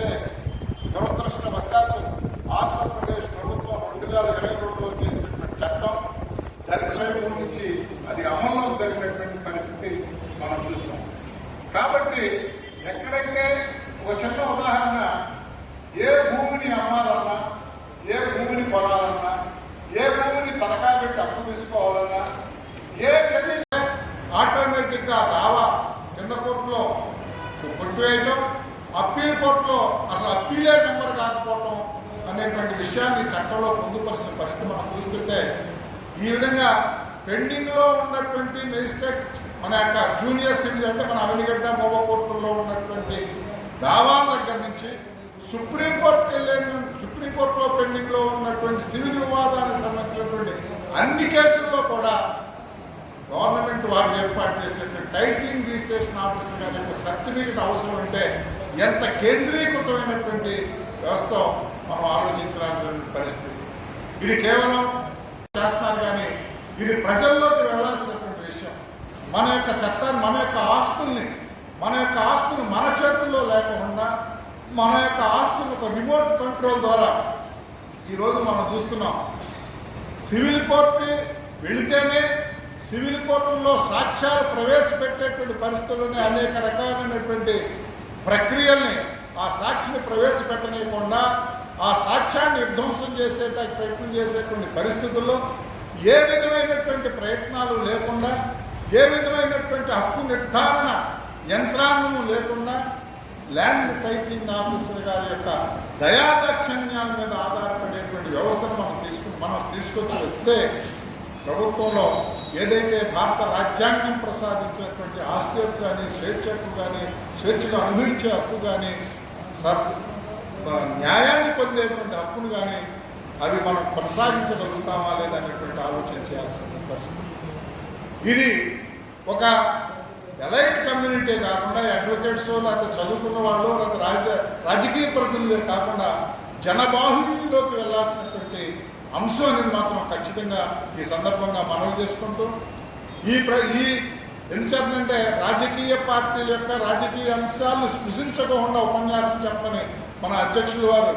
అయితే దురదృష్టవశాత్తు ఆంధ్రప్రదేశ్ ప్రభుత్వం రెండు వేల ఇరవై రెండులో చేసినటువంటి చట్టం దాని నుంచి అది అమల్లో జరిగినటువంటి పరిస్థితి మనం చూసాం. కాబట్టి ఎక్కడైతే ఒక చిన్న ఉదాహరణ ఏ భూమిని అమ్మాలన్నా ఏ భూమిని కొనాలన్నా ఏ భూమిని తనఖా పెట్టి అప్పు తీసుకోవాలన్నా ఏ చెల్లించే ఆటోమేటిక్గా దావా కింద కోర్టులో కొట్టివేయటం అప్పీల్ కోర్టులో అసలు అప్పీలే నెంబర్ కాకపోవటం అనేటువంటి విషయాన్ని చట్టంలో పొందుపరిచిన పరిస్థితి మనం చూస్తుంటే ఈ విధంగా పెండింగ్లో ఉన్నటువంటి మెజిస్ట్రేట్ మన యొక్క జూనియర్ సివిల్ అంటే మన అవనిగడ్డ మోబ కోర్టుల్లో ఉన్నటువంటి దావాల దగ్గర నుంచి సుప్రీంకోర్టుకి వెళ్ళే సుప్రీంకోర్టులో పెండింగ్లో ఉన్నటువంటి సివిల్ వివాదానికి సంబంధించినటువంటి అన్ని కేసుల్లో కూడా గవర్నమెంట్ వారు ఏర్పాటు చేసేటువంటి టైటిలింగ్ రిజిస్ట్రేషన్ ఆఫీసర్ గారి యొక్క సర్టిఫికెట్ అవసరం అంటే ఎంత కేంద్రీకృతమైనటువంటి వ్యవస్థ మనం ఆలోచించాల్సినటువంటి పరిస్థితి. ఇది కేవలం చేస్తున్నారు కానీ ఇది ప్రజల్లోకి వెళ్ళాల్సినటువంటి విషయం. మన యొక్క చట్టాన్ని మన యొక్క ఆస్తుల్ని మన యొక్క ఆస్తులు మన చేతుల్లో లేకుండా మన యొక్క ఆస్తులు ఒక రిమోట్ కంట్రోల్ ద్వారా ఈరోజు మనం చూస్తున్నాం. సివిల్ కోర్టు వెళితేనే సివిల్ కోర్టుల్లో సాక్ష్యాలు ప్రవేశపెట్టేటువంటి పరిస్థితుల్లోనే అనేక రకాలైనటువంటి ప్రక్రియల్ని ఆ సాక్షిని ప్రవేశపెట్టనీయకుండా ఆ సాక్ష్యాన్ని విధ్వంసం చేసేటానికి ప్రయత్నం చేసేటువంటి పరిస్థితుల్లో ఏ విధమైనటువంటి ప్రయత్నాలు లేకుండా ఏ విధమైనటువంటి హక్కు నిర్ధారణ యంత్రాంగము లేకుండా ల్యాండ్ టైటిలింగ్ ఆఫీసర్ గారి యొక్క దయాదాక్షణ్యాల మీద ఆధారపడేటువంటి వ్యవస్థను మనం తీసుకుని మనం తీసుకొచ్చి వస్తే ప్రభుత్వంలో ఏదైతే భారత రాజ్యాంగం ప్రసాదించినటువంటి ఆస్తి హక్కు కానీ స్వేచ్ఛ హక్కు కానీ స్వేచ్ఛగా అనుభవించే హక్కు కానీ న్యాయాన్ని పొందేటువంటి హక్కును కానీ అవి మనం కొనసాగించగలుగుతామా లేదనేటువంటి ఆలోచన చేయాల్సిన పరిస్థితి. ఇది ఒక ఎలైట్ కమ్యూనిటీ కాకుండా అడ్వకేట్స్ లేకపోతే చదువుకున్న వాళ్ళు లేకపోతే రాజ రాజకీయ ప్రతినిధులే కాకుండా జనబాహుళ్యంలోకి వెళ్ళాల్సినటువంటి అంశం అనేది మాత్రం ఖచ్చితంగా ఈ సందర్భంగా మనవి చేసుకుంటూ ఈ ప్ర ఈ ఎందుచేతంటే రాజకీయ పార్టీల యొక్క రాజకీయ అంశాలను స్పృశించకుండా ఉపన్యాసం చెప్పని మన అధ్యక్షులు వారు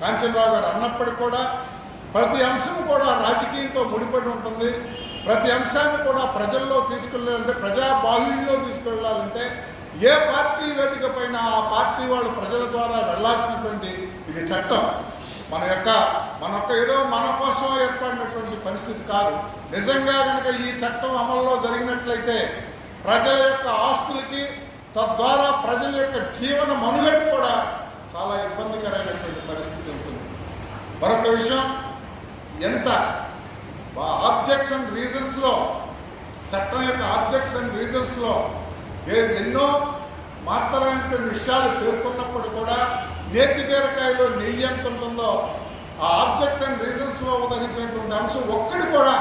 కాంచనరావు గారు అన్నప్పటికీ కూడా ప్రతి అంశం కూడా రాజకీయంతో ముడిపడి ఉంటుంది. ప్రతి అంశాన్ని కూడా ప్రజల్లో తీసుకెళ్ళాలంటే ప్రజా బాహుళ్యంలో తీసుకెళ్ళాలంటే ఏ పార్టీ వేదిక పైన ఆ పార్టీ వాళ్ళు ప్రజల ద్వారా వెళ్ళాల్సినటువంటి ఇది చట్టం. మన యొక్క మనొక్క ఏదో మన కోసం ఏర్పడినటువంటి పరిస్థితి కాదు. నిజంగా కనుక ఈ చట్టం అమల్లో జరిగినట్లయితే ప్రజల యొక్క ఆస్తులకి తద్వారా ప్రజల యొక్క జీవన మనుగడ కూడా చాలా ఇబ్బందికరమైనటువంటి పరిస్థితి ఉంటుంది. మరొక విషయం ఎంత ఆబ్జెక్షన్ రీజన్స్లో చట్టం యొక్క ఆబ్జెక్షన్ రీజన్స్లో ఎన్నో మాత్రమైనటువంటి విషయాలు పేర్కొన్నప్పుడు కూడా నేతి బీరకాయలో నెయ్యి ఎంత ఉంటుందో ఆ ఆబ్జెక్ట్ అండ్ రీజన్స్లో ఉదహరించినటువంటి అంశం ఒక్కటి కూడా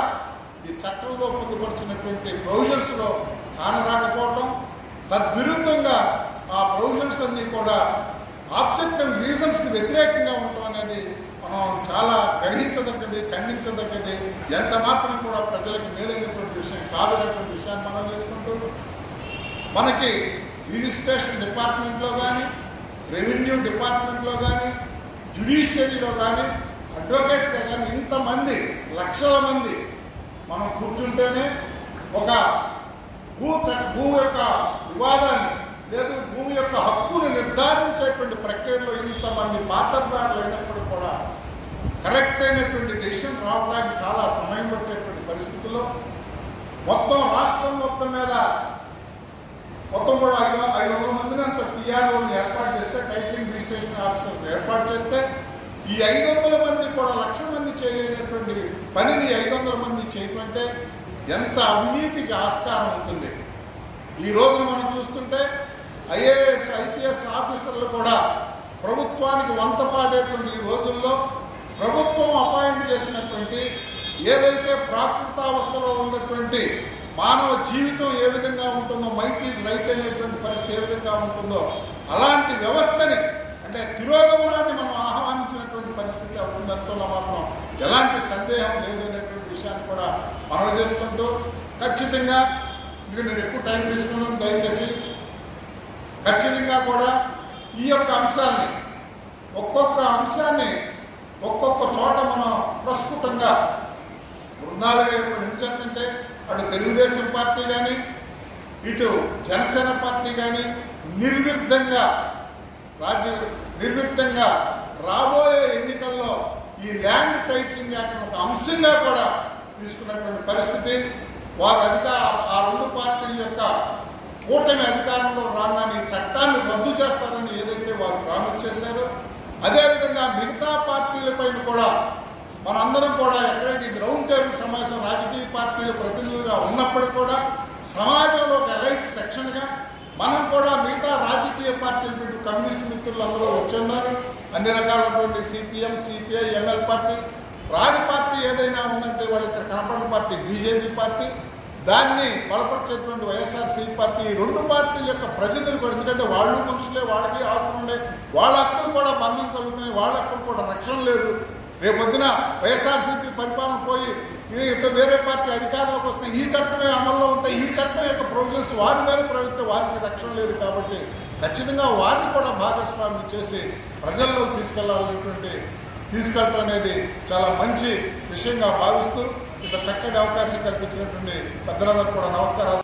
ఈ చట్టంలో పొందుపరిచినటువంటి ప్రొవిజన్స్లో కానరాకపోవటం. తద్విరుద్ధంగా ఆ ప్రొవిజన్స్ అన్నీ కూడా ఆబ్జెక్ట్ అండ్ రీజన్స్కి వ్యతిరేకంగా ఉండటం అనేది మనం చాలా గ్రహించదగ్గది ఖండించదగ్గది. ఎంత మాత్రం కూడా ప్రజలకు మేలైనటువంటి విషయం కాదు అనేటువంటి విషయాన్ని మనం చేసుకుంటూ మనకి రిజిస్ట్రేషన్ డిపార్ట్మెంట్లో కానీ రెవెన్యూ డిపార్ట్మెంట్లో కానీ జ్యుడిషియరీలో కానీ అడ్వకేట్స్ కానీ ఇంతమంది లక్షల మంది మనం కూర్చుంటేనే ఒక భూ చ- భూ యొక్క వివాదాన్ని లేదు భూమి యొక్క హక్కును నిర్ధారించేటువంటి ప్రక్రియలో ఇంతమంది పాత్రదారులు అయినప్పుడు కూడా కరెక్ట్ అయినటువంటి డెసిషన్ రావడానికి చాలా సమయం పట్టేటువంటి పరిస్థితుల్లో మొత్తం రాష్ట్రం మొత్తం మీద మొత్తం కూడా ఐదు ఐదు వందల మందిని అంత టీఆర్ఓని ఏర్పాటు చేస్తే టైటిలింగ్ రిజిస్ట్రేషన్ ఆఫీసర్స్ ఏర్పాటు చేస్తే ఈ ఐదు వందల మంది కూడా లక్ష మంది చేయలేనటువంటి పనిని ఐదు వందల మంది చేయమంటే ఎంత అవినీతికి ఆస్కారం ఉంటుంది. ఈ రోజున మనం చూస్తుంటే ఐఏఎస్ ఐపీఎస్ ఆఫీసర్లు కూడా ప్రభుత్వానికి వంత పాడేటువంటి ఈ రోజుల్లో ప్రభుత్వం అపాయింట్ చేసినటువంటి ఏదైతే ప్రాకృతావస్థలో ఉన్నటువంటి మానవ జీవితం ఏ విధంగా ఉంటుందో మైట్ ఈజ్ రైట్ అనేటువంటి పరిస్థితి ఏ విధంగా ఉంటుందో అలాంటి వ్యవస్థని అంటే తిరోగమనాన్ని మనం ఆహ్వానించినటువంటి పరిస్థితి అవుతుందంటున్న మాత్రం ఎలాంటి సందేహం లేదు అనేటువంటి విషయాన్ని కూడా మనం చేసుకుంటూ ఖచ్చితంగా ఇది నేను ఎక్కువ టైం తీసుకున్నాను దయచేసి ఖచ్చితంగా కూడా ఈ యొక్క అంశాన్ని ఒక్కొక్క అంశాన్ని ఒక్కొక్క చోట మనం ప్రస్ఫుటంగా బృందాలుగా ఏర్పడి ఎందుకంటే అటు తెలుగుదేశం పార్టీ కానీ ఇటు జనసేన పార్టీ కానీ నిర్విఘ్నంగా రాజ్య నిర్విఘ్నంగా రాబోయే ఎన్నికల్లో ఈ ల్యాండ్ టైటిలింగ్ యాక్ట్ ఒక అంశంగా కూడా తీసుకున్నటువంటి పరిస్థితి. వారు అధికార ఆ రెండు పార్టీల యొక్క కూటమి అధికారంలో రాగానే ఈ చట్టాన్ని రద్దు చేస్తారని ఏదైతే వారు ప్రామిస్ చేశారో అదేవిధంగా మిగతా పార్టీలపైన కూడా మనందరం కూడా ఎక్కడైతే ఈ గ్రౌండ్ టేబుల్ సమావేశం రాజకీయ పార్టీల ప్రతినిధులుగా ఉన్నప్పటికీ కూడా సమాజంలో ఒక ఎలైట్ సెక్షన్గా మనం కూడా మిగతా రాజకీయ పార్టీలు వీటి కమ్యూనిస్ట్ మిత్రులు అందరూ వచ్చున్నారు అన్ని రకాలైనటువంటి సిపిఎం సిపిఐ ఎంఎల్ పార్టీ రాని పార్టీ ఏదైనా ఉందంటే వాళ్ళు ఇక్కడ కనపడిన పార్టీ బీజేపీ పార్టీ. దాన్ని బలపరిచేటువంటి వైఎస్ఆర్సీ పార్టీ ఈ రెండు పార్టీల యొక్క ప్రజలు కూడా ఎందుకంటే వాళ్ళు మనుషులే వాళ్ళకి ఆస్తులు ఉండే వాళ్ళ హక్కులు కూడా మందం కలుగుతున్నాయి వాళ్ళ హక్కులు కూడా రక్షణ లేదు. రేపొద్దున వైఎస్ఆర్సీపీ పరిపాలన పోయి ఇక వేరే పార్టీ అధికారంలోకి వస్తే ఈ చట్టమే అమల్లో ఉంటాయి ఈ చట్టం యొక్క ప్రొవిజన్స్ వారి మీద ప్రవహిస్తే వారికి రక్షణ లేదు కాబట్టి ఖచ్చితంగా వారిని కూడా భాగస్వామ్యం చేసి ప్రజల్లో తీసుకెళ్ళాలనేటువంటి తీసుకెళ్ళటం అనేది చాలా మంచి విషయంగా భావిస్తూ ఇంత చక్కటి అవకాశం కల్పించినటువంటి పెద్దలందరూ కూడా నమస్కారాలు